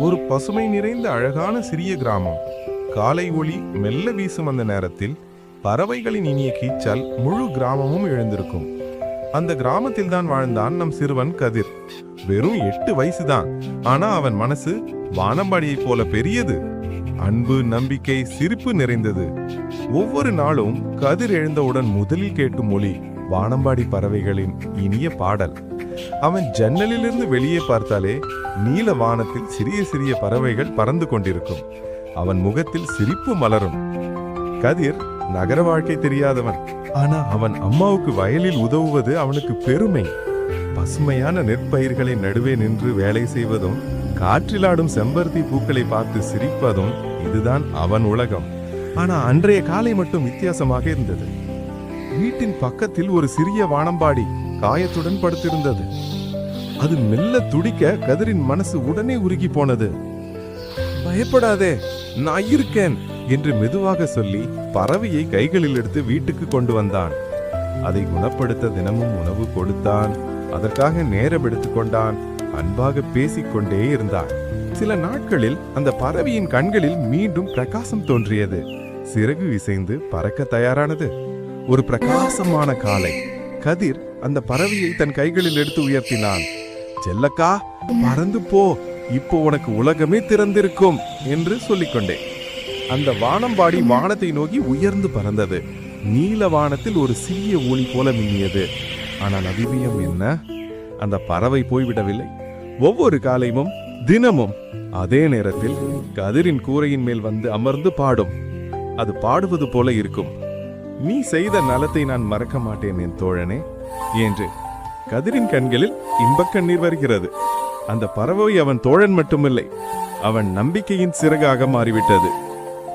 ஒரு பசுமை நிறைந்த அழகான சிறிய கிராமம். காலை ஒளி மெல்ல வீசும் அந்த நேரத்தில் பறவைகளின் இனிய கீச்சால் முழு கிராமமும் எழுந்திருக்கும். அந்த கிராமத்தில் தான் வாழ்ந்தான் நம் சிறுவன் கதிர். வெறும் எட்டு வயசுதான். ஆனா அவன் மனசு வானம்பாடியைப் போல பெரியது. அன்பு நம்பிக்கை சிரிப்பு நிறைந்தது. ஒவ்வொரு நாளும் கதிர் எழுந்தவுடன் முதலில் கேட்டும் மொழி வானம்பாடி பறவைகளின் இனிய பாடல். அவன் ஜன்னலிலிருந்து வெளியே பார்த்தாலே நீல வானத்தில் சிறிய சிறிய பறவைகள் பறந்து கொண்டிருக்கும். அவன் முகத்தில் சிரிப்பு மலரும். கதிர் நகர வாழ்க்கை தெரியாதவன். ஆனா அவன் அம்மாவுக்கு வயலில் உதவுவது அவனுக்கு பெருமை. பசுமையான நெற்பயிர்களின் நடுவே நின்று வேலை செய்வதும் காற்றிலாடும் செம்பருத்தி பூக்களை பார்த்து சிரிப்பதும் இதுதான் அவன் உலகம். ஆனா அன்றைய காலை மட்டும் வித்தியாசமாக இருந்தது. வீட்டின் பக்கத்தில் ஒரு சிறிய வானம்பாடி. காயத்துடன் படுத்திருந்தது. அது மெல்ல துடிக்க கதிரின் மனசு உடனே உருகி போனது. பயப்படாதே நான் இருக்கேன் என்று மெதுவாக சொல்லி பறவையை கைகளில் எடுத்து வீட்டுக்கு கொண்டு வந்தான். அதை குணப்படுத்த தினமும் உணவு கொடுத்தான். அதற்காக நேரம் எடுத்துக்கொண்டான் அன்பாக பேசிக்கொண்டே இருந்தான். சில நாட்களில் அந்த பறவையின் கண்களில் மீண்டும் பிரகாசம் தோன்றியது. சிறகு இசைந்து பறக்க தயாரானது. ஒரு பிரகாசமான காலை. கதிர் அந்த பறவையை தன் கைகளில் எடுத்து உயர்த்தினான். செல்லக்கா பறந்து போ. இப்போ உனக்கு உலகமே திறந்திருக்கும் என்று சொல்லிக்கொண்டேன் அந்த வானம்பாடி வானத்தை நோக்கி உயர்ந்து பறந்தது. நீல வானத்தில் ஒரு சிறிய ஒளி போல மின்னியது. ஆனால் அதிசயம் என்ன? அந்த பறவை போய்விடவில்லை. ஒவ்வொரு காலையும் தினமும் அதே நேரத்தில் கதிரின் கூரையின் மேல் வந்து அமர்ந்து பாடும். அது பாடுவது போல இருக்கும். நீ செய்த நலத்தை நான் மறக்க மாட்டேன் என் தோழனே. என்று கதிரின் கண்களில் இன்பக் கண்ணீர் வருகிறது. அந்த பறவை அவன் தோழன் மட்டுமில்லை அவன் நம்பிக்கையின் சிறகாக மாறிவிட்டது.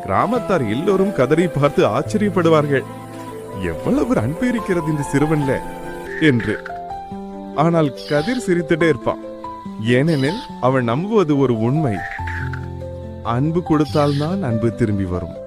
கிராமத்தார் எல்லோரும் கதரை பார்த்து ஆச்சரியப்படுவார்கள். எவ்வளவு அன்பு இருக்கிறது இந்த சிறுவன்ல என்று. ஆனால் கதிர் சிரித்துட்டே இருப்பான். ஏனெனில் அவன் நம்புவது ஒரு உண்மை. அன்பு கொடுத்தால்தான் அன்பு திரும்பி வரும்.